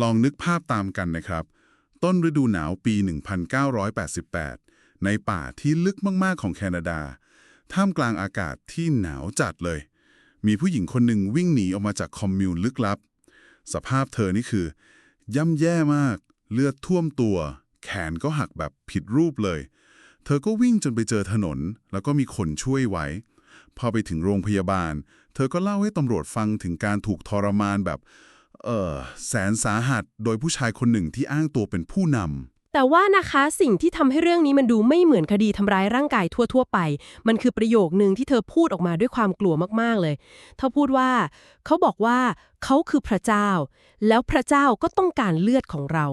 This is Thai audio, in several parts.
ลองนึกภาพตามกันนะครับ ต้นฤดูหนาวปี 1988 ในป่าที่ลึกมากๆของแคนาดา ท่ามกลางอากาศที่หนาวจัดเลย มีผู้หญิงคนหนึ่งวิ่งหนีออกมาจากคอมมิวนลึกลับ สภาพเธอนี่คือ ย่ำแย่มาก เลือดท่วมตัว แขนก็หักแบบผิดรูปเลย เธอก็วิ่งจนไปเจอถนน แล้วก็มีคนช่วยไว้ พอไปถึงโรงพยาบาล เธอก็เล่าให้ตำรวจฟังถึงการถูกทรมานแบบ เออแสนสาหัสโดยผู้ชายคนหนึ่งที่อ้างตัวเป็นผู้นำ แต่ว่านะคะสิ่งที่ทำให้เรื่องนี้มันดูไม่เหมือนคดีทำร้ายร่างกายทั่ว ๆ ไป มันคือประโยคหนึ่งที่เธอพูดออกมาด้วยความกลัวมากๆเลย เธอพูดว่า เขาบอกว่าเขาคือพระเจ้า แล้วพระเจ้าก็ต้องการเลือดของเรา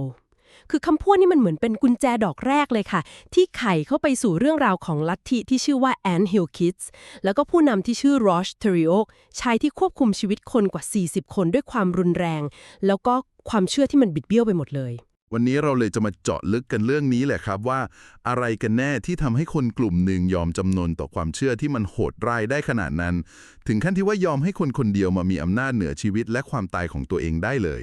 คือคำพูดนี้มันเหมือนเป็นกุญแจดอกแรกเลยค่ะ ที่ไขเข้าไปสู่เรื่องราวของลัทธิที่ชื่อว่า Ant Hill Kids แล้วก็ผู้นำที่ชื่อ Rosh t e r i o ชายที่ควบคุมชีวิตคนกว่า 40 คนด้วยความรุนแรง แล้วก็ความเชื่อที่มันบิดเบี้ยวไปหมดเลย วันนี้เราเลยจะมาเจาะลึกกันเรื่องนี้แหละครับว่า อะไรกันแน่ที่ทำให้คนกลุ่มหนึ่งยอมจำนนต่อความเชื่อที่มันโหดร้ายได้ขนาดนั้น ถึงขั้นที่ว่ายอมให้คนคนเดียวมามีอำนาจเหนือชีวิตและความตายของตัวเองได้เลย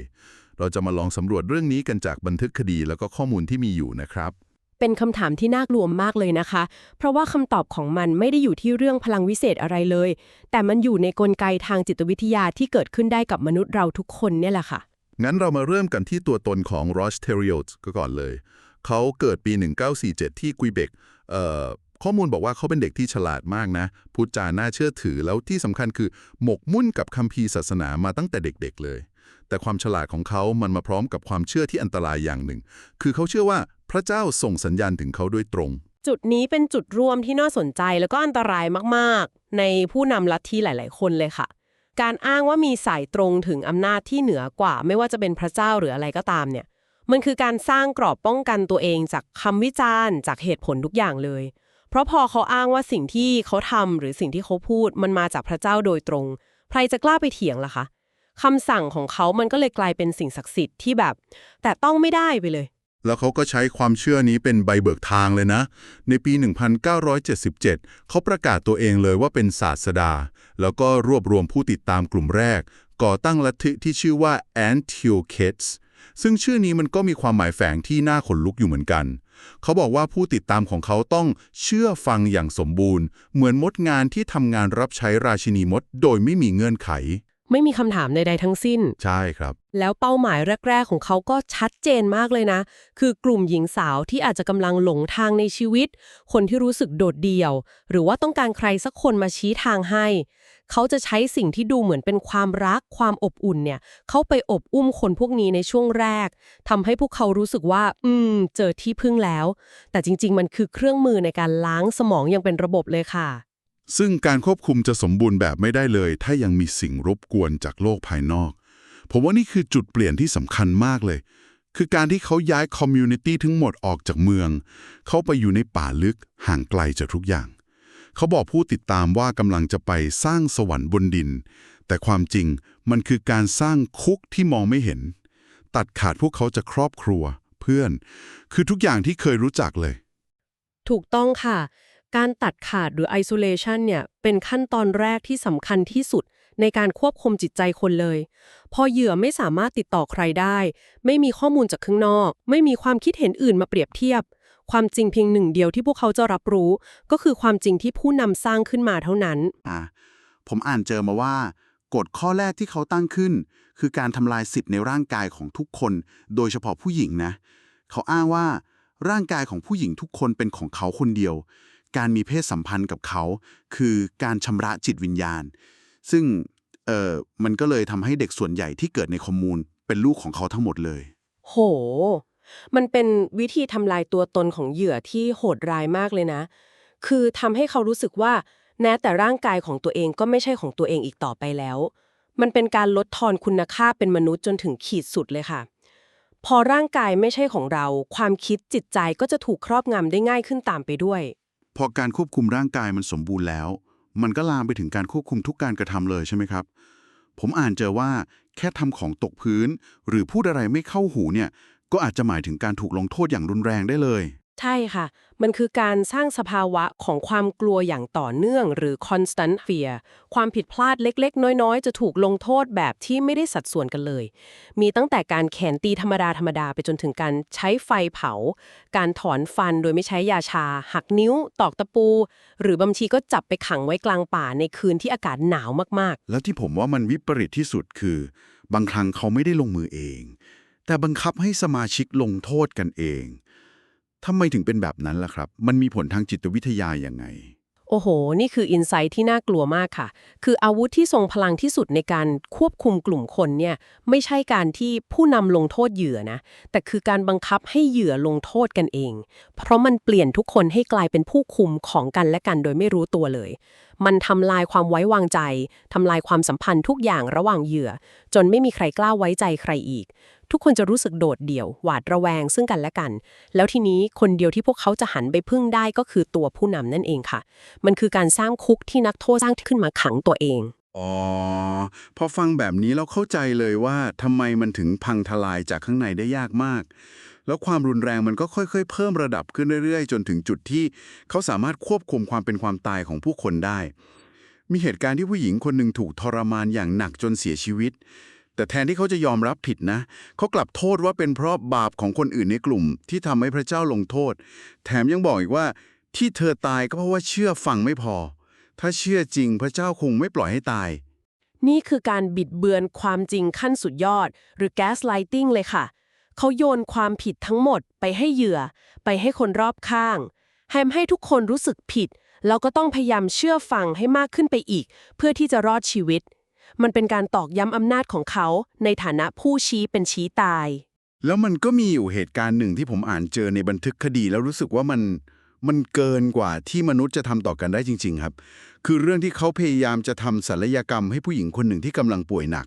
เราจะมาลองสำรวจเรื่องนี้กันจากบันทึกคดีแล้วก็ข้อมูลที่มีอยู่นะครับ เป็นคำถามที่น่ากลัวมากเลยนะคะ เพราะว่าคำตอบของมันไม่ได้อยู่ที่เรื่องพลังวิเศษอะไรเลย แต่มันอยู่ในกลไกทางจิตวิทยาที่เกิดขึ้นได้กับมนุษย์เราทุกคนเนี่ยแหละค่ะ งั้นเรามาเริ่มกันที่ตัวตนของ Ross t e r i o t ก็ก่อนเลย เขาเกิดปี 1947 ที่กุยเบกเอ่อข้อมูลบอกว่าเขาเป็นเด็กที่ฉลาดมากนะ พูดจาน่าเชื่อถือแล้วที่สำคัญคือ หมกมุ่นกับคัมภีร์ศาสนามาตั้งแต่เด็กๆเลย แต่ความฉลาดของเขามันมาพร้อมกับความเชื่อที่อันตรายอย่างหนึ่ง คือเขาเชื่อว่าพระเจ้าส่งสัญญาณถึงเขาโดยตรง จุดนี้เป็นจุดร่วมที่น่าสนใจแล้วก็อันตรายมากๆ ในผู้นำลัทธิหลาย ๆ คนเลยค่ะ การอ้างว่ามีสายตรงถึงอำนาจที่เหนือกว่า ไม่ว่าจะเป็นพระเจ้าหรืออะไรก็ตามเนี่ย มันคือการสร้างกรอบป้องกันตัวเองจากคำวิจารณ์ จากเหตุผลทุกอย่างเลย เพราะพอเขาอ้างว่าสิ่งที่เขาทำหรือสิ่งที่เขาพูดมันมาจากพระเจ้าโดยตรง ใครจะกล้าไปเถียงล่ะคะ คำสั่งของเขามันก็เลยกลายเป็นสิ่งศักดิ์สิทธิ์ที่แบบ แต่ต้องไม่ได้ไปเลย แล้วเขาก็ใช้ความเชื่อนี้เป็นใบเบิกทางเลยนะ ในปี 1977 เขาประกาศตัวเองเลยว่าเป็นศาสดา แล้วก็รวบรวมผู้ติดตามกลุ่มแรก ก่อตั้งลัทธิที่ชื่อว่า Ant-Hill Kids ซึ่งชื่อนี้มันก็มีความหมายแฝงที่น่าขนลุกอยู่เหมือนกัน เขาบอกว่าผู้ติดตามของเขาต้องเชื่อฟังอย่างสมบูรณ์ เหมือนมดงานที่ทำงานรับใช้ราชินีมด โดยไม่มีเงื่อนไข ไม่มีคำถามใดๆทั้งสิ้น ใช่ครับ แล้วเป้าหมายแรก ๆ ของเขาก็ชัดเจนมากเลยนะ คือกลุ่มหญิงสาวที่อาจจะกำลังหลงทางในชีวิต คนที่รู้สึกโดดเดี่ยว หรือว่าต้องการใครสักคนมาชี้ทางให้ เขาจะใช้สิ่งที่ดูเหมือนเป็นความรักความอบอุ่นเนี่ย เข้าไปอบอุ้มคนพวกนี้ในช่วงแรกทำให้พวกเขารู้สึกว่า อืม เจอที่พึ่งแล้ว แต่จริง ๆ มันคือเครื่องมือในการล้างสมองอย่างเป็นระบบเลยค่ะ ซึ่งการควบคุมจะสมบูรณ์แบบไม่ได้เลย ถ้ายังมีสิ่งรบกวนจากโลกภายนอก ผมว่านี่คือจุดเปลี่ยนที่สำคัญมากเลย คือการที่เขาย้ายคอมมูนิตี้ทั้งหมดออกจากเมือง เข้าไปอยู่ในป่าลึกห่างไกลจากทุกอย่าง เขาบอกผู้ติดตามว่ากำลังจะไปสร้างสวรรค์บนดิน แต่ความจริงมันคือการสร้างคุกที่มองไม่เห็น ตัดขาดพวกเขาจากครอบครัว เพื่อน คือทุกอย่างที่เคยรู้จักเลย ถูกต้องค่ะ การตัดขาดหรือ isolation เนี่ยเป็นขั้นตอนแรกที่สำคัญที่สุดในการควบคุมจิตใจคนเลย พอเหยื่อไม่สามารถติดต่อใครได้ ไม่มีข้อมูลจากข้างนอก ไม่มีความคิดเห็นอื่นมาเปรียบเทียบ ความจริงเพียงหนึ่งเดียวที่พวกเขาจะรับรู้ ก็คือความจริงที่ผู้นำสร้างขึ้นมาเท่านั้น อ่าผมอ่านเจอมาว่ากฎข้อแรกที่เขาตั้งขึ้น คือการทำลายสิทธิ์ในร่างกายของทุกคน โดยเฉพาะผู้หญิงนะ เขาอ้างว่าร่างกายของผู้หญิงทุกคนเป็นของเขาคนเดียว การมีเพศสัมพันธ์กับเขา คือการชำระจิตวิญญาณ ซึ่งเออมันก็เลยทำให้เด็กส่วนใหญ่ที่เกิดในคอมมูนเป็นลูกของเขาทั้งหมดเลย โห มันเป็นวิธีทำลายตัวตนของเหยื่อที่โหดร้ายมากเลยนะ คือทำให้เขารู้สึกว่าแม้แต่ร่างกายของตัวเองก็ไม่ใช่ของตัวเองอีกต่อไปแล้ว มันเป็นการลดทอนคุณค่าเป็นมนุษย์จนถึงขีดสุดเลยค่ะ พอร่างกายไม่ใช่ของเรา ความคิดจิตใจก็จะถูกครอบงำได้ง่ายขึ้นตามไปด้วย พอการควบคุมร่างกายมันสมบูรณ์แล้ว มันก็ลามไปถึงการควบคุมทุกการกระทำเลยใช่ไหมครับ ผมอ่านเจอว่าแค่ทำของตกพื้น หรือพูดอะไรไม่เข้าหูเนี่ยก็อาจจะหมายถึงการถูกลงโทษอย่างรุนแรงได้เลย ใช่ค่ะ มันคือการสร้างสภาวะของความกลัวอย่างต่อเนื่อง หรือ constant fear ความผิดพลาดเล็กๆ น้อยๆ จะถูกลงโทษแบบที่ไม่ได้สัดส่วนกันเลย มีตั้งแต่การแขนตีธรรมดาธรรมดาไปจนถึงการใช้ไฟเผา การถอนฟันโดยไม่ใช้ยาชา หักนิ้ว ตอกตะปู หรือบางทีก็จับไปขังไว้กลางป่าในคืนที่อากาศหนาวมากๆ แล้วที่ผมว่ามันวิปริตที่สุดคือ บางครั้งเขาไม่ได้ลงมือเอง แต่บังคับให้สมาชิกลงโทษกันเอง ทำไมถึงเป็นแบบนั้นล่ะครับ มันมีผลทางจิตวิทยาอย่างไง โอ้โห นี่คืออินไซต์ที่น่ากลัวมากค่ะ คืออาวุธที่ทรงพลังที่สุดในการควบคุมกลุ่มคนเนี่ย ไม่ใช่การที่ผู้นำลงโทษเหยื่อนะ แต่คือการบังคับให้เหยื่อลงโทษกันเอง เพราะมันเปลี่ยนทุกคนให้กลายเป็นผู้คุมของกันและกันโดยไม่รู้ตัวเลย มันทำลายความไว้วางใจทำลายความสัมพันธ์ทุกอย่างระหว่างเหยื่อ จนไม่มีใครกล้าไว้ใจใครอีก ทุกคนจะรู้สึกโดดเดี่ยว หวาดระแวงซึ่งกันและกัน แล้วทีนี้คนเดียวที่พวกเขาจะหันไปพึ่งได้ก็คือตัวผู้นำนั่นเองค่ะ มันคือการสร้างคุกที่นักโทษสร้างขึ้นมาขังตัวเองอ๋อ พอฟังแบบนี้เราเข้าใจเลยว่าทำไมมันถึงพังทลายจากข้างในได้ยากมาก แล้วความรุนแรงมันก็ค่อยๆ เพิ่มระดับขึ้นเรื่อยๆ จนถึงจุดที่ เขาสามารถควบคุมความเป็นความตายของผู้คนได้ มีเหตุการณ์ที่ผู้หญิงคนหนึ่งถูกทรมานอย่างหนักจนเสียชีวิต แต่แทนที่เขาจะยอมรับผิดนะ เขากลับโทษว่าเป็นเพราะบาปของคนอื่นในกลุ่ม ที่ทำให้พระเจ้าลงโทษ แถมยังบอกอีกว่า ที่เธอตายก็เพราะว่าเชื่อฟังไม่พอ ถ้าเชื่อจริงพระเจ้าคงไม่ปล่อยให้ตาย นี่คือการบิดเบือนความจริงขั้นสุดยอด หรือ gaslighting เลยค่ะ เขาโยนความผิดทั้งหมดไปให้เหยื่อ ไปให้คนรอบข้างแฮมให้ทุกคนรู้สึกผิด แล้วก็ต้องพยายามเชื่อฟังให้มากขึ้นไปอีก เพื่อที่จะรอดชีวิต มันเป็นการตอกย้ำอำนาจของเขาในฐานะผู้ชี้เป็นชี้ตาย แล้วมันก็มีอยู่เหตุการณ์หนึ่งที่ผมอ่านเจอในบันทึกคดีแล้วรู้สึกว่ามันมันเกินกว่าที่มนุษย์จะทำต่อกันได้จริง ๆ ครับ คือเรื่องที่เขาพยายามจะทำศัลยกรรมให้ผู้หญิงคนหนึ่งที่กำลังป่วยหนัก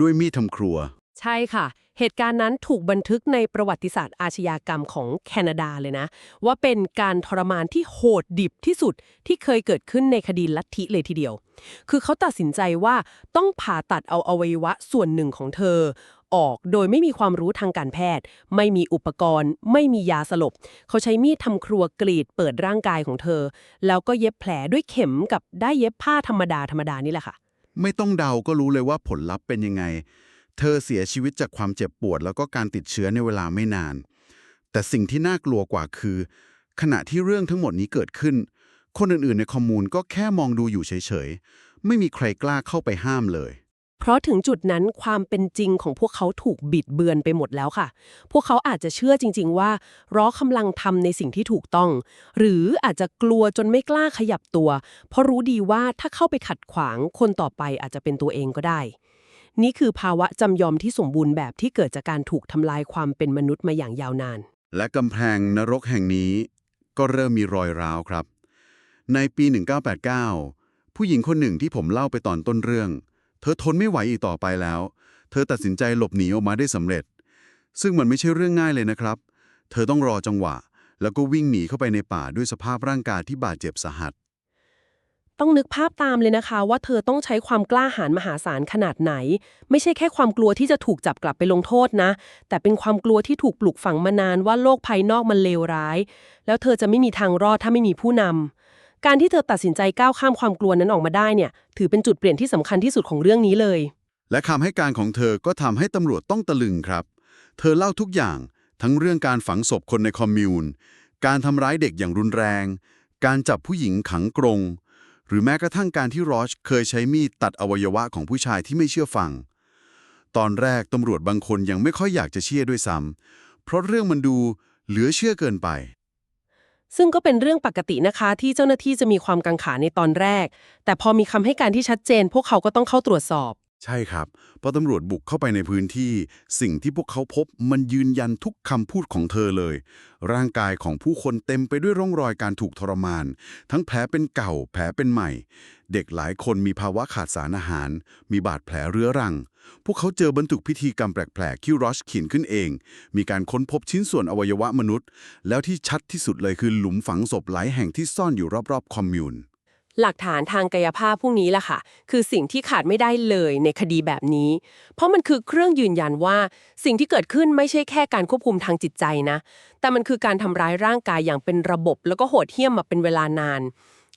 ด้วยมีดทำครัว ใช่ค่ะ เหตุการณ์นั้นถูกบันทึกในประวัติศาสตร์อาชญากรรมของแคนาดาเลยนะ ว่าเป็นการทรมานที่โหดดิบที่สุดที่เคยเกิดขึ้นในคดีลัทธิเลยทีเดียว คือเขาตัดสินใจว่าต้องผ่าตัดเอาอวัยวะส่วนหนึ่งของเธอ ออกโดยไม่มีความรู้ทางการแพทย์ ไม่มีอุปกรณ์ ไม่มียาสลบ เขาใช้มีดทำครัวกรีดเปิดร่างกายของเธอ แล้วก็เย็บแผลด้วยเข็มกับได้เย็บผ้าธรรมดาธรรมดานี่แหละค่ะ ไม่ต้องเดาก็รู้เลยว่าผลลัพธ์เป็นยังไง เธอเสียชีวิตจากความเจ็บปวด แล้วก็การติดเชื้อในเวลาไม่นาน แต่สิ่งที่น่ากลัวกว่าคือ ขณะที่เรื่องทั้งหมดนี้เกิดขึ้น คนอื่นๆ ในคอมมูนก็แค่มองดูอยู่เฉยๆ ไม่มีใครกล้าเข้าไปห้ามเลยเพราะถึงจุดนั้นความเป็นจริงของพวกเขาถูกบิดเบือนไปหมดแล้วค่ะ พวกเขาอาจจะเชื่อจริง ๆ ว่ารอกำลังทำในสิ่งที่ถูกต้อง หรืออาจจะกลัวจนไม่กล้าขยับตัว เพราะรู้ดีว่าถ้าเข้าไปขัดขวางคนต่อไปอาจจะเป็นตัวเองก็ได้ นี่คือภาวะจำยอมที่สมบูรณ์แบบที่เกิดจากการถูกทำลายความเป็นมนุษย์มาอย่างยาวนาน และกำแพงนรกแห่งนี้ก็เริ่มมีรอยร้าวครับ ในปี 1989 ผู้หญิงคนหนึ่งที่ผมเล่าไปตอนต้นเรื่อง เธอทนไม่ไหวอีกต่อไปแล้ว เธอตัดสินใจหลบหนีออกมาได้สำเร็จ ซึ่งมันไม่ใช่เรื่องง่ายเลยนะครับ เธอต้องรอจังหวะ แล้วก็วิ่งหนีเข้าไปในป่าด้วยสภาพร่างกายที่บาดเจ็บสาหัส ต้องนึกภาพตามเลยนะคะว่าเธอต้องใช้ความกล้าหาญมหาศาลขนาดไหน ไม่ใช่แค่ความกลัวที่จะถูกจับกลับไปลงโทษนะ แต่เป็นความกลัวที่ถูกปลูกฝังมานานว่าโลกภายนอกมันเลวร้าย แล้วเธอจะไม่มีทางรอดถ้าไม่มีผู้นำการที่เธอตัดสินใจก้าวข้ามความกลัวนั้นออกมาได้เนี่ย ถือเป็นจุดเปลี่ยนที่สำคัญที่สุดของเรื่องนี้เลย และคำให้การของเธอก็ทำให้ตำรวจต้องตะลึงครับ เธอเล่าทุกอย่าง ทั้งเรื่องการฝังศพคนในคอมมิวนการทำร้ายเด็กอย่างรุนแรง การจับผู้หญิงขังกรง หรือแม้กระทั่งการที่รอชเคยใช้มีดตัดอวัยวะของผู้ชายที่ไม่เชื่อฟัง ตอนแรกตำรวจบางคนยังไม่ค่อยอยากจะเชื่อด้วยซ้ำเพราะเรื่องมันดูเหลือเชื่อเกินไป ซึ่งก็เป็นเรื่องปกตินะคะที่เจ้าหน้าที่จะมีความกังขาในตอนแรก แต่พอมีคำให้การที่ชัดเจน พวกเขาก็ต้องเข้าตรวจสอบ ใช่ครับพอตำรวจบุกเข้าไปในพื้นที่ สิ่งที่พวกเขาพบมันยืนยันทุกคำพูดของเธอเลย ร่างกายของผู้คนเต็มไปด้วยร่องรอยการถูกทรมาน ทั้งแผลเป็นเก่า แผลเป็นใหม่ เด็กหลายคนมีภาวะขาดสารอาหาร มีบาดแผลเรื้อรัง พวกเขาเจอบรรทุกพิธีกรรมแปลกๆที่รอชเขียนขึ้นเอง มีการค้นพบชิ้นส่วนอวัยวะมนุษย์ แล้วที่ชัดที่สุดเลยคือหลุมฝังศพหลายแห่งที่ซ่อนอยู่รอบๆคอมมิวน์ หลักฐานทางกายภาพพวกนี้แหละค่ะ คือสิ่งที่ขาดไม่ได้เลยในคดีแบบนี้ เพราะมันคือเครื่องยืนยันว่า สิ่งที่เกิดขึ้นไม่ใช่แค่การควบคุมทางจิตใจนะ แต่มันคือการทำร้ายร่างกายอย่างเป็นระบบ แล้วก็โหดเหี้ยมมาเป็นเวลานาน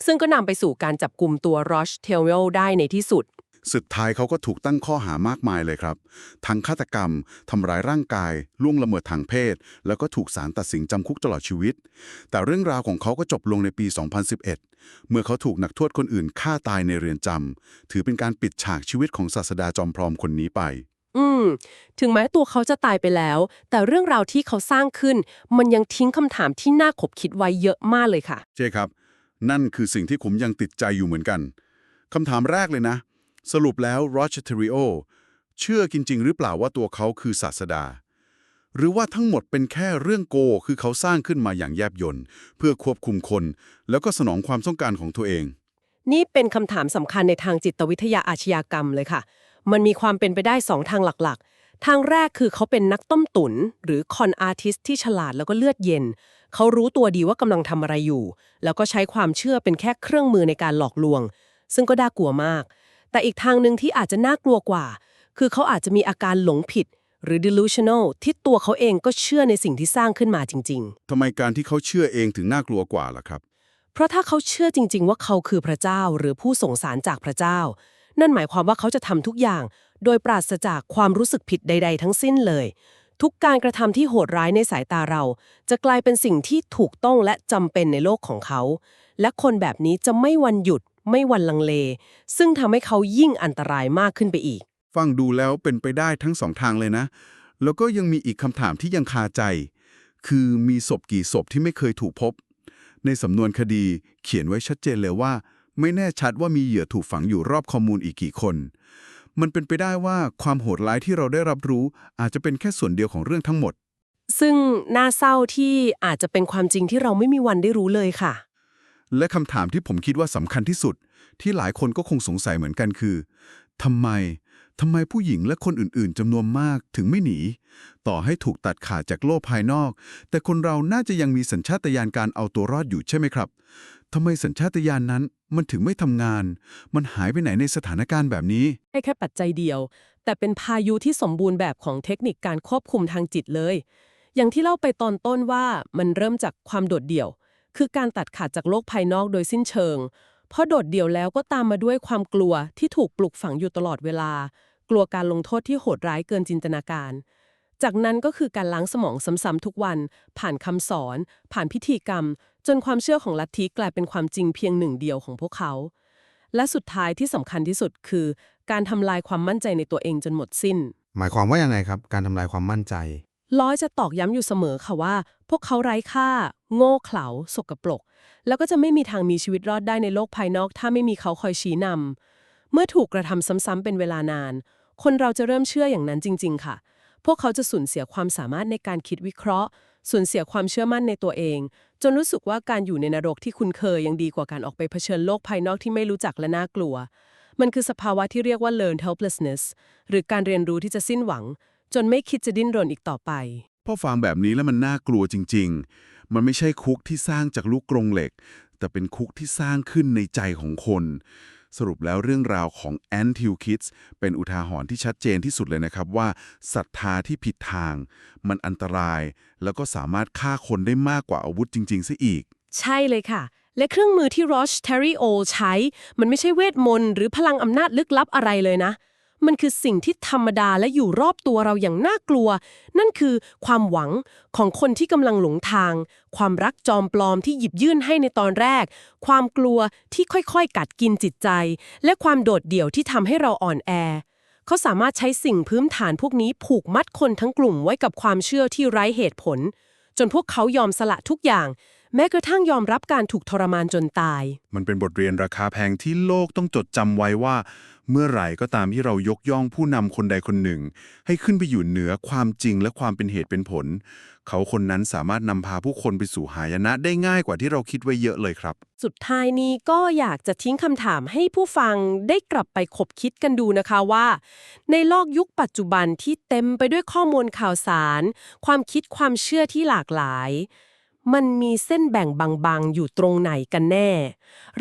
ซึ่งก็นำไปสู่การจับกลุ่มตัวรอชเทลเวลได้ในที่สุด สุดท้ายเขาก็ถูกตั้งข้อหามากมายเลยครับ ทั้งฆาตกรรม ทำร้ายร่างกาย ล่วงละเมิดทางเพศ แล้วก็ถูกศาลตัดสินจำคุกตลอดชีวิต แต่เรื่องราวของเขาก็จบลงในปี 2011 เมื่อเขาถูกนักโทษคนอื่นฆ่าตายในเรือนจำ ถือเป็นการปิดฉากชีวิตของศาสดาจอมพร้อมคนนี้ไป อืม ถึงแม้ตัวเขาจะตายไปแล้ว แต่เรื่องราวที่เขาสร้างขึ้น มันยังทิ้งคำถามที่น่าขบคิดไว้เยอะมากเลยค่ะเจครับ นั่นคือสิ่งที่ผมยังติดใจอยู่เหมือนกันคำถามแรกเลยนะ สรุปแล้วโรเชเทริโอเชื่อจริง ๆ หรือเปล่าว่าตัวเขาคือศาสดา หรือว่าทั้งหมดเป็นแค่เรื่องโกคือเขาสร้างขึ้นมาอย่างแยบยลเพื่อควบคุมคน แล้วก็สนองความต้องการของตัวเอง นี่เป็นคำถามสำคัญในทางจิตวิทยาอาชญากรรมเลยค่ะ มันมีความเป็นไปได้สองทางหลักๆ ทางแรกคือเขาเป็นนักต้มตุนหรือคอนอาร์ติสที่ฉลาดแล้วก็เลือดเย็น เขารู้ตัวดีว่ากำลังทำอะไรอยู่ แล้วก็ใช้ความเชื่อเป็นแค่เครื่องมือในการหลอกลวง ซึ่งก็น่ากลัวมาก แต่อีกทางหนึ่งที่อาจจะน่ากลัวกว่า คือเขาอาจจะมีอาการหลงผิด หรือ delusional ที่ตัวเขาเองก็เชื่อในสิ่งที่สร้างขึ้นมาจริง ๆทำไมการที่เขาเชื่อเองถึงน่ากลัวกว่าล่ะครับ เพราะถ้าเขาเชื่อจริง ๆ ว่าเขาคือพระเจ้าหรือผู้ส่งสารจากพระเจ้า นั่นหมายความว่าเขาจะทำทุกอย่าง โดยปราศจากความรู้สึกผิดใด ๆ ทั้งสิ้นเลย ทุกการกระทำที่โหดร้ายในสายตาเรา จะกลายเป็นสิ่งที่ถูกต้องและจำเป็นในโลกของเขา และคนแบบนี้จะไม่วันหยุด ไม่วันลังเล ซึ่งทำให้เขายิ่งอันตรายมากขึ้นไปอีก ฟังดูแล้วเป็นไปได้ทั้งสองทางเลยนะ แล้วก็ยังมีอีกคำถามที่ยังคาใจ คือมีศพกี่ศพที่ไม่เคยถูกพบ ในสำนวนคดีเขียนไว้ชัดเจนเลยว่า ไม่แน่ชัดว่ามีเหยื่อถูกฝังอยู่รอบข้อมูลอีกกี่คน มันเป็นไปได้ว่าความโหดร้ายที่เราได้รับรู้ อาจจะเป็นแค่ส่วนเดียวของเรื่องทั้งหมดซึ่งน่าเศร้าที่อาจจะเป็นความจริงที่เราไม่มีวันได้รู้เลยค่ะ และคำถามที่ผมคิดว่าสำคัญที่สุด ที่หลายคนก็คงสงสัยเหมือนกันคือทำไมทำไมผู้หญิงและคนอื่นๆจำนวนมากถึงไม่หนี ต่อให้ถูกตัดขาดจากโลกภายนอก แต่คนเราน่าจะยังมีสัญชาตญาณการเอาตัวรอดอยู่ใช่ไหมครับทำไมสัญชาตญาณนั้นมันถึงไม่ทำงาน มันหายไปไหนในสถานการณ์แบบนี้แค่แค่ปัจจัยเดียว แต่เป็นพายุที่สมบูรณ์แบบของเทคนิคการควบคุมทางจิตเลย อย่างที่เล่าไปตอนต้นว่ามันเริ่มจากความโดดเดี่ยว คือการตัดขาดจากโลกภายนอกโดยสิ้นเชิง เพราะโดดเดี่ยวแล้วก็ตามมาด้วยความกลัวที่ถูกปลุกฝังอยู่ตลอดเวลา กลัวการลงโทษที่โหดร้ายเกินจินตนาการ จากนั้นก็คือการล้างสมองซ้ำๆทุกวัน ผ่านคำสอน ผ่านพิธีกรรม จนความเชื่อของลัทธิกลายเป็นความจริงเพียงหนึ่งเดียวของพวกเขา และสุดท้ายที่สำคัญที่สุดคือ การทำลายความมั่นใจในตัวเองจนหมดสิ้น หมายความว่ายังไงครับ การทำลายความมั่นใจ ร้อยจะตอกย้ำอยู่เสมอค่ะว่า พวกเขาไร้ค่า โง่เขลาสกปรก แล้วก็จะไม่มีทางมีชีวิตรอดได้ในโลกภายนอก ถ้าไม่มีเขาคอยชี้นำเมื่อถูกกระทำซ้ำๆเป็นเวลานาน คนเราจะเริ่มเชื่ออย่างนั้นจริง ๆ ค่ะ พวกเขาจะสูญเสียความสามารถในการคิดวิเคราะห์สูญเสียความเชื่อมั่นในตัวเอง จนรู้สึกว่าการอยู่ในนรกที่คุ้นเคยยังดีกว่าการออกไปเผชิญโลกภายนอกที่ไม่รู้จักและน่ากลัว มันคือสภาวะที่เรียกว่า learned helplessness หรือการเรียนรู้ที่จะสิ้นหวัง จนไม่คิดจะดิ้นรนอีกต่อไป พอฟังแบบนี้แล้วมันน่ากลัวจริง ๆ มันไม่ใช่คุกที่สร้างจากลูกกรงเหล็ก แต่เป็นคุกที่สร้างขึ้นในใจของคน สรุปแล้วเรื่องราวของแอนทิวคิดส์เป็นอุทาหรณ์ที่ชัดเจนที่สุดเลยนะครับว่าศรัทธาที่ผิดทาง มันอันตราย แล้วก็สามารถฆ่าคนได้มากกว่าอาวุธจริงๆซะอีก ใช่เลยค่ะ และเครื่องมือที่รอชเทอริโอใช้ มันไม่ใช่เวทมนต์หรือพลังอำนาจลึกลับอะไรเลยนะ มันคือสิ่งที่ธรรมดาและอยู่รอบตัวเราอย่างน่ากลัว นั่นคือความหวังของคนที่กำลังหลงทาง ความรักจอมปลอมที่หยิบยื่นให้ในตอนแรก ความกลัวที่ค่อยๆ กัดกินจิตใจ และความโดดเดี่ยวที่ทำให้เราอ่อนแอ เขาสามารถใช้สิ่งพื้นฐานพวกนี้ผูกมัดคนทั้งกลุ่มไว้กับความเชื่อที่ไร้เหตุผล จนพวกเขายอมสละทุกอย่างแม้กระทั่งยอมรับการถูกทรมานจนตาย มันเป็นบทเรียนราคาแพงที่โลกต้องจดจำไว้ว่า เมื่อไหร่ก็ตามที่เรายกย่องผู้นำคนใดคนหนึ่ง ให้ขึ้นไปอยู่เหนือความจริงและความเป็นเหตุเป็นผล เขาคนนั้นสามารถนำพาผู้คนไปสู่หายนะได้ง่ายกว่าที่เราคิดไว้เยอะเลยครับ สุดท้ายนี้ก็อยากจะทิ้งคำถามให้ผู้ฟังได้กลับไปคบคิดกันดูนะคะว่า ในโลกยุคปัจจุบันที่เต็มไปด้วยข้อมูลข่าวสาร ความคิดความเชื่อที่หลากหลาย มันมีเส้นแบ่งบางๆ อยู่ตรงไหนกันแน่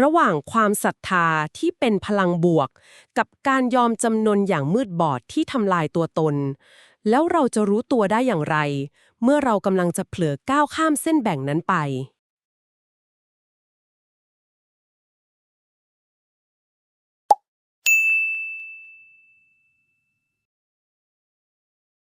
ระหว่างความศรัทธาที่เป็นพลังบวก กับการยอมจำนนอย่างมืดบอดที่ทำลายตัวตน แล้วเราจะรู้ตัวได้อย่างไร เมื่อเรากำลังจะเผลอก้าวข้ามเส้นแบ่งนั้นไป